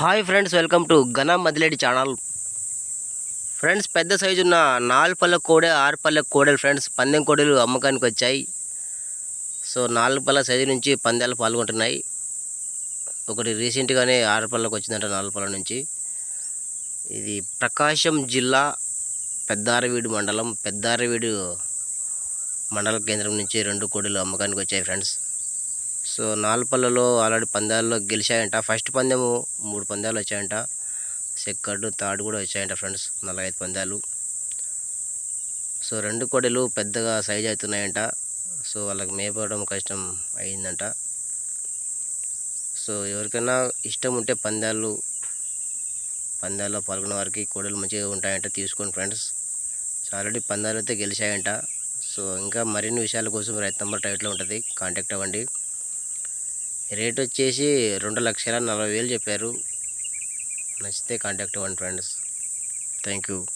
Hi friends welcome to ఘన మదిలేడి channel. Friends పెద్ద సైజు ఉన్న నాలుగు పళ్ళ కోడే ఆరు పళ్ళ కోడలు ఫ్రెండ్స్ పందెం కోడలు అమ్మకానికి వచ్చాయి. సో నాలుగు పళ్ళ సైజు నుంచి పందాలు పాల్గొంటున్నాయి. ఒకటి రీసెంట్గానే ఆరు పళ్ళకు వచ్చిందంట నాలుగు పళ్ళ నుంచి. ఇది ప్రకాశం జిల్లా పెద్దారవీడు మండలం పెద్దారవీడు మండల కేంద్రం నుంచి రెండు కోడలు అమ్మకానికి వచ్చాయి ఫ్రెండ్స్. సో నాలుగు పళ్ళలో ఆల్రెడీ పందాల్లో గెలిచాయంట. ఫస్ట్ పందెము మూడు పందాలు వచ్చాయంట. సెకండ్ థర్డ్ కూడా వచ్చాయంట ఫ్రెండ్స్. నలభై ఐదు పందాలు. సో రెండు కోడలు పెద్దగా సైజ్ అవుతున్నాయంట. సో వాళ్ళకి మేపడం కష్టం అయిందంట. సో ఎవరికైనా ఇష్టం ఉంటే పందాలు పందాల్లో పాల్గొన్న వారికి కోడలు మంచిగా ఉంటాయంట తీసుకోండి ఫ్రెండ్స్. సో ఆల్రెడీ పందాలు అయితే గెలిచాయంట. సో ఇంకా మరిన్ని విషయాల కోసం రైతు నంబర్ టైట్లో ఉంటుంది. కాంటాక్ట్ అవ్వండి. రేట్ వచ్చేసి రెండు లక్షల నలభై వేలు చెప్పారు. నచ్చితే కాంటాక్ట్ అవ్వండి ఫ్రెండ్స్. Thank you.